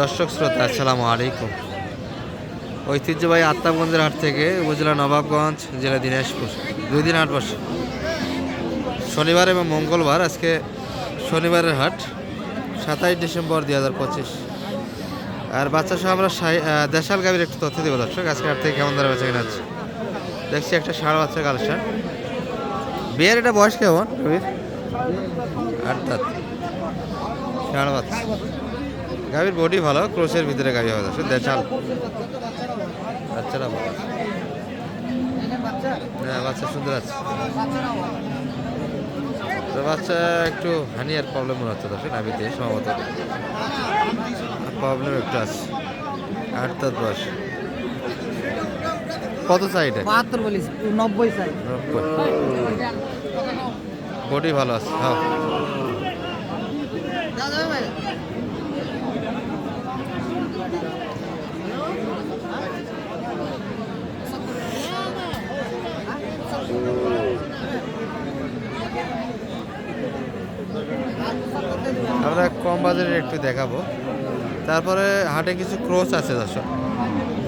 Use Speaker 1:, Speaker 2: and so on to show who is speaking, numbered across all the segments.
Speaker 1: দর্শক শ্রোতা, আসসালামু আলাইকুম। ঐতিহ্যবাহী আত্মাগঞ্জের হাট থেকে উপজেলা নবাবগঞ্জ, জেলা দিনাজপুর। দুই দিন হাট বসে শনিবার এবং মঙ্গলবার, আজকে শনিবারের হাট, সাতাইশ ডিসেম্বর দুই হাজার পঁচিশ। আর বাচ্চা সহ আমরা দেশাল গাভীর একটু তথ্য দেবো দর্শক, আজকে হাট থেকে কেমন ধরে বেচা কিনা আছে দেখছি একটা ষাঁড় বাচ্চা কালেকশন। বিয়ের এটা বয়স কেমন, গাভীর? আট দাঁত। ষাঁড় বাচ্চা। গাভীর বডি ভালো ক্রোসের ভিতরে গাভী হবে দর্শক দেশাল। বাচ্চাটা ভালো হ্যাঁ বাচ্চা সুন্দর আছে। তো বাচ্চা একটু হানিয়ার প্রবলেম মনে হচ্ছে দর্শক নাবিতে সম্ভবত। প্রবলেম একটু আছে। আট তার বয়স। কত সাইড
Speaker 2: বাহাত্তর বলিস নব্বই সাইড
Speaker 1: বডি ভালো আছে হ্যাঁ। আমরা কম বাজারে একটু দেখাবো। তারপরে হাটে কিছু ক্রোচ আছে দর্শক।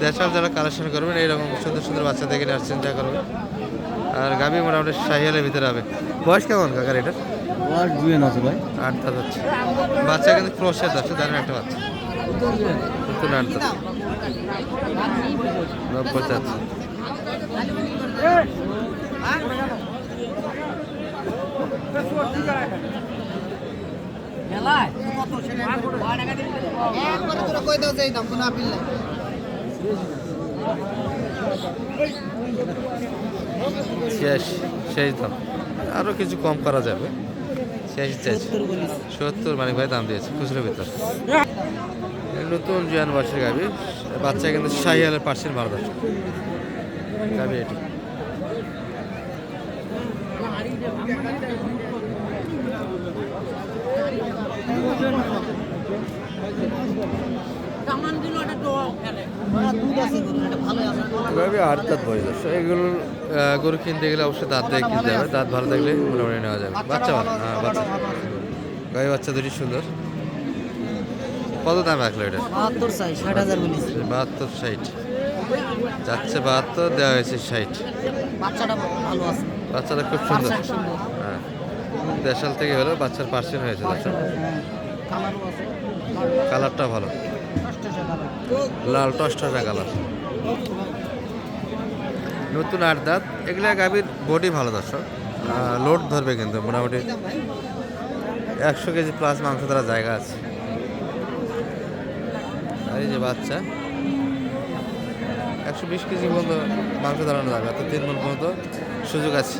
Speaker 1: দেশাল যারা কালেকশন করবেন এইরকম সুন্দর সুন্দর বাচ্চা দেখে নেওয়ার চিন্তা করবেন। আর গাবি মোটামুটি শাহিয়ালের ভিতরে হবে। বয়স কেমন কাকার এটার?
Speaker 2: বয়স আছে ভাই।
Speaker 1: আট দাঁত হচ্ছে বাচ্চা কিন্তু ক্রোশের দর্শক জানেন একটা বাচ্চা। নতুন আট দাঁত। নব্বই চাচ্ছে শেষ শেষ দাম আরও কিছু কম করা যাবে। শেষ চাইছে সত্তর মানে ভাই দাম দিয়েছে খুচরো ভিতর নতুন জুয়ান বাসের গাবি বাচ্চা কিন্তু শাহিয়ালের পার্সেন্ট ভালো গাবি এটি। আট দাঁত বই দর্শক এগুলো গরু কিনতে গেলে অবশ্যই দাঁত দিয়ে কিনতে হবে। দাঁত ভালো থাকলে মোটামুটি নেওয়া যাবে। বাচ্চা ভালো হ্যাঁ বাচ্চা গাবি বাচ্চা দুটি সুন্দর। কত দাম রাখল এটা?
Speaker 2: বাহাত্তর সাই ষাট হাজার
Speaker 1: বাহাত্তর ষাট। যাচ্ছে বাহাত্তর দেওয়া হয়েছে ষাট।
Speaker 2: বাচ্চাটা ভালো আছে।
Speaker 1: বাচ্চাটা খুব সুন্দর। হ্যাঁ। দেড় থেকে হলো বাচ্চার পার্সেন্ট হয়েছে দর্শক কালারটা ভালো। লাল টসটসা কালার। নতুন আট দাঁত। এগুলা গাভীর বডি ভালো দর্শক। লোড ধরবে কিন্তু মোটামুটি একশো কেজি প্লাস মাংস ধরার জায়গা আছে। আর এই যে বাচ্চা। একশো বিশ কেজি পর্যন্ত মাংস ধরানো যাবে, অর্থাৎ তিন মন পর্যন্ত সুযোগ আছে।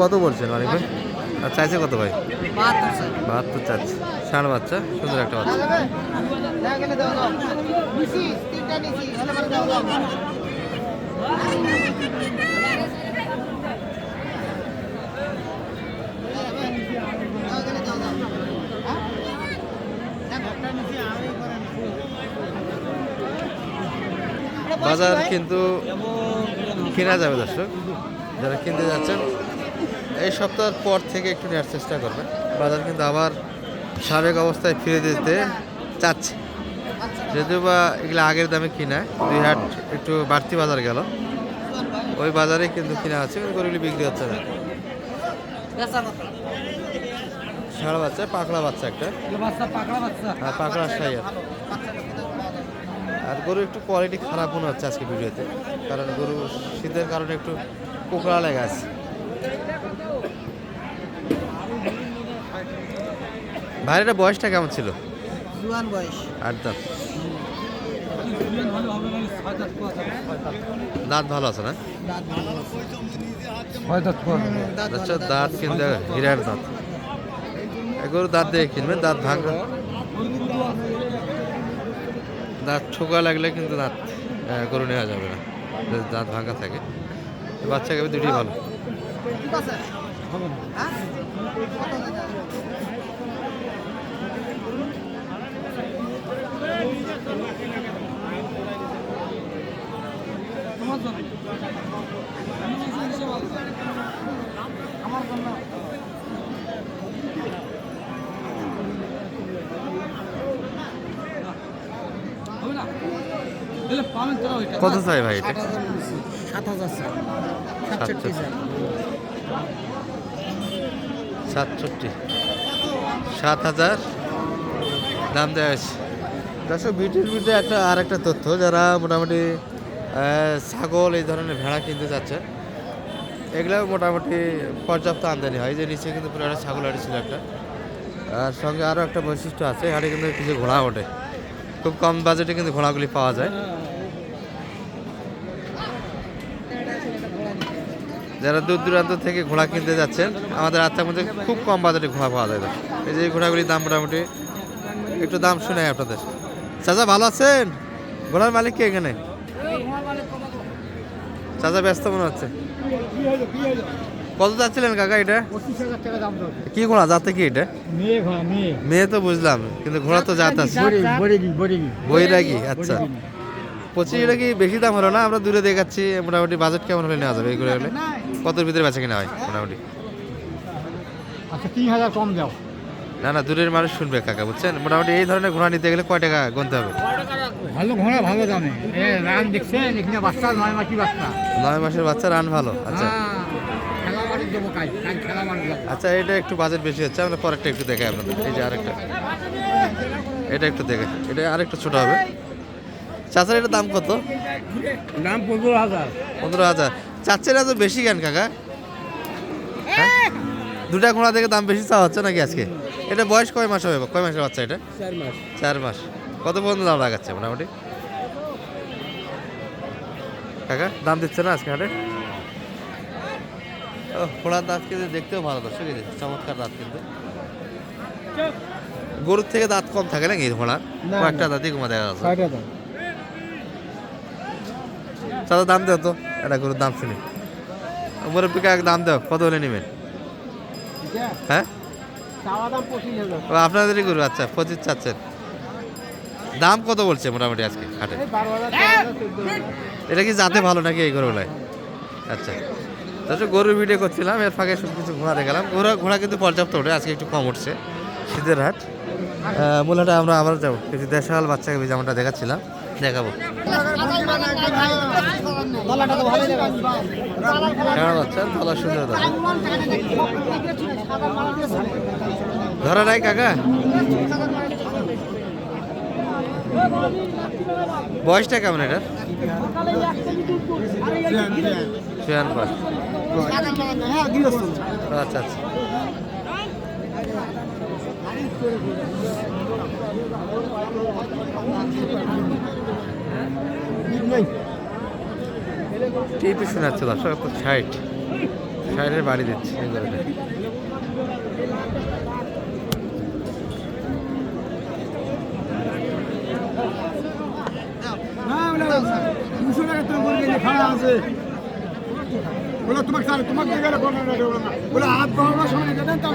Speaker 1: কত বলছেন মালিক ভাই? আর চাইছে কত ভাই?
Speaker 2: বাহাত্তর
Speaker 1: চাচ্ছে ষাট বাচ্চা, সুন্দর একটা বাচ্চা। বাজার কিন্তু কেনা যাবে দর্শক যারা কিনতে যাচ্ছেন এই সপ্তাহের পর থেকে একটু নেওয়ার চেষ্টা করবেন। বাজার কিন্তু আবার সাবেক অবস্থায় ফিরে দিতে চাচ্ছে। যদিও বা এগুলো আগের দামে কিনা দুই হাট একটু বাড়তি বাজার গেল। ওই বাজারে কিন্তু কিনা আছে কিন্তু গরুগুলি বিক্রি হচ্ছে না। সারা বাচ্চা পাকড়া বাচ্চা একটা। আর পাকড়া সাইয়ার আর গরু একটু কোয়ালিটি খারাপ মনে হচ্ছে আজকে ভিডিওতে। কারণ গরু শীতের কারণে একটু কোকড়া লেগে আছে। ভাইয়ের বয়সটা কেমন ছিল?
Speaker 2: জুয়ান বয়স।
Speaker 1: আট দাঁত? দাঁত ভালো আছে না?
Speaker 2: দাঁত
Speaker 1: আচ্ছা দাঁত কিন্তু হিরার দাঁত। গরু দাঁত দিয়ে কিনবেন দাঁত ভাঙা দাঁত ঠোকা লাগলে কিন্তু দাঁত গরু নেওয়া যাবে না। দাঁত ভাঙা থাকে। বাচ্চা গাবে দুটি ভালো?
Speaker 2: আমার জন্য।
Speaker 1: কত চাই ভাই এটা?
Speaker 2: সাত হাজার সাতষট্টি
Speaker 1: সাতষট্টি। সাত হাজার। দাম দেওয়া হয়েছে। দর্শক বিউটির ভিতরে একটা আর একটা তথ্য যারা মোটামুটি ছাগল এই ধরনের ভেড়া কিনতে যাচ্ছেন এগুলো মোটামুটি পর্যাপ্ত আমদানি হয়। যে নিচে কিন্তু পুরো একটা ছাগল হাড়ি ছিল একটা। আর সঙ্গে আরও একটা বৈশিষ্ট্য আছে হাড়ি কিন্তু কিছু ঘোড়া ওঠে খুব কম বাজেটে কিন্তু ঘোড়াগুলি পাওয়া যায়। যারা দূর দূরান্ত থেকে ঘোড়া কিনতে যাচ্ছেন, আমাদের আত্মার মধ্যে খুব কম বাজেটে ঘোড়া পাওয়া যায়। এই যে ঘোড়াগুলির দাম মোটামুটি, একটু দাম শুনে আপনাদের। চাচা, ভালো আছেন? ঘোড়ার মালিক কে এখানে? চাচা, ব্যস্ত মনে হচ্ছে। কত যাচ্ছিলেন কাকা এটা? কি ঘোড়া যাতে কি এটা?
Speaker 2: মেয়ে
Speaker 1: তো বুঝলাম কিন্তু ঘোড়া তো
Speaker 2: বরিগি
Speaker 1: বইরাগি আচ্ছা। পঁচিশ এটা কি বেশি দাম হলো না? আমরা দূরে দেখাচ্ছি মোটামুটি বাজেট কেমন হলে নেওয়া যাবে এইগুলো হলে কতর ভিতরে বেচা কিনা হয় মোটামুটি?
Speaker 2: আচ্ছা তিন হাজার কম দাও।
Speaker 1: না না দূরের মানুষ শুনবে কাকা বুঝছেন? মোটামুটি এই ধরনের ঘোড়া নিতে গেলে কয় টাকা গুনতে হবে?
Speaker 2: ভালো ঘোড়া ভালো দামে। রান দেখছেন? এখানে বাচ্চা নয় মাসি বাচ্চা।
Speaker 1: নয় মাসের বাচ্চা রান ভালো আচ্ছা। আচ্ছা এটা একটু বাজেট বেশি হচ্ছে আমরা পরেরটা একটু দেখাই আপনাদের। এই যে আরেকটা। এটা একটু দেখে এটা আরেকটু ছোট হবে। চাচার এটার দাম কত?
Speaker 2: দাম পনেরো হাজার।
Speaker 1: পনেরো হাজার। চাচ্ছেন এত বেশি কেন কাকা? হ্যাঁ? দুটা ঘোড়া থেকে দাম বেশি চাওয়া হচ্ছে নাকি আজকে? এটা বয়স কয় মাস হবে? কয় মাসের বাচ্চা এটা?
Speaker 2: চার মাস।
Speaker 1: চার মাস। কত পর্যন্ত দাম লাগাচ্ছে মোটামুটি? কাকা দাম দিচ্ছে না আজকে হাটে? ঘোড়ার দাঁত কিন্তু দেখতেও ভালো দর্শক এই চমৎকার দাঁত কিন্তু। গরুর থেকে দাঁত কম থাকে নাকি ঘোড়ার কয়েকটা দাঁতই কমা দেখা যাচ্ছে। চাদা দাম দেও তো। এটা গরুর দাম শুনি। মুরব্বী কাকা দাম দাও কত হলে নেবেন? হ্যাঁ? আপনাদেরই গরু আচ্ছা পঁচিশ চাচ্ছেন। দাম কত বলছে মোটামুটি আজকে হাটে? এটা কি জাতে ভালো নাকি এই গরুগুলাই আচ্ছা। তাহলে গরুর ভিডিও করছিলাম এর ফাঁকে সব কিছু ঘোড়া দেখালাম ঘোড়া ঘোড়া কিন্তু পর্যাপ্ত ওঠে আজকে একটু কম উঠছে শীতের হাট। মূলাটা আমরা আবার যাব কিছু দেশাল বাচ্চাকে যেমনটা দেখাচ্ছিলাম দেখাবো। বাচ্চা? সুন্দর ধরা নাই কাকা? বয়সটা কেমন এটা আচ্ছা আচ্ছা টিপি শোনাচ্ছে দর্শক, তো ষাট ষাটের বাড়ি দিচ্ছে।
Speaker 2: দুশো টাকা তো বলে যে আছে বলে তোমার স্যার তোমার কোনো বলে হাত বাবার সময় দেন তো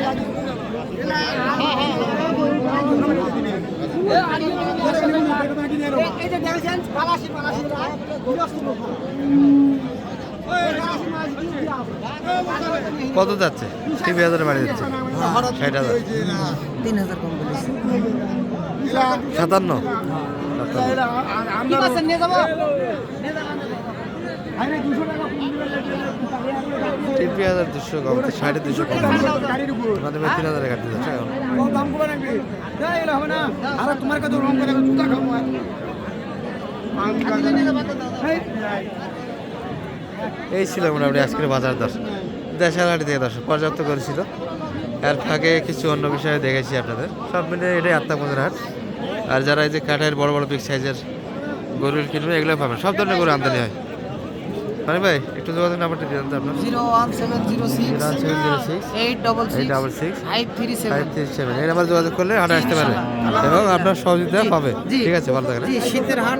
Speaker 1: কত যাচ্ছে? টিপি হাজারের বাড়ি দিচ্ছে। ষাট হাজার।
Speaker 2: তিন হাজার কম বলেছি।
Speaker 1: সাতান্ন? সাতান্ন। হাজার দুশো ষাটে দুশো
Speaker 2: খাব
Speaker 1: এই ছিল মোটামুটি আজকের বাজার দর। দেশের হাটে থেকে দর্শক, পর্যাপ্ত করেছিল এর ফাঁকে কিছু অন্য বিষয়ে দেখেছি আপনাদের। সব মিলে এটাই আত্মাপদের হাট। আর যারা এই যে কাঠের বড় বড় বিগ সাইজের গরু কিনবে এগুলো পাবেন। সব ধরনের গরু আমদানি হয়। মানে ভাই একটু যোগাযোগ নাম্বারটা দিয়ে দেন আপনার।
Speaker 3: Zero one seven zero six
Speaker 1: seven zero six
Speaker 3: eight double
Speaker 1: eight double six
Speaker 3: five three
Speaker 1: five three seven. এই নাম্বার যোগাযোগ করলে হাটে আসতে পারবে। এবং আপনার সহযোগিতা পাবে। ঠিক আছে ভালো থাকেন
Speaker 3: শীতের হাট।